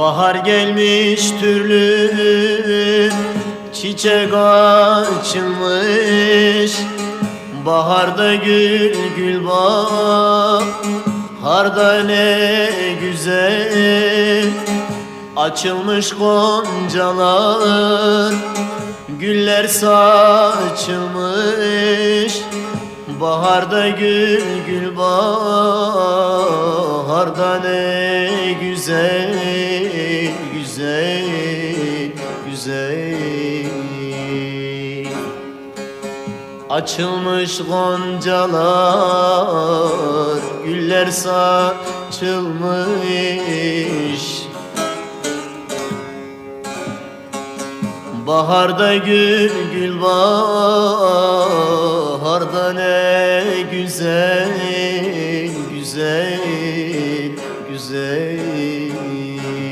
Bahar gelmiş türlü çiçek açılmış. Baharda gül gül baharda ne güzel. Açılmış goncalar Güller saçılmış. Baharda gül gül baharda ne güzel güzel güzel. Açılmış goncalar güller saçılmış. Baharda gül gül baharda ne güzel güzel Jose.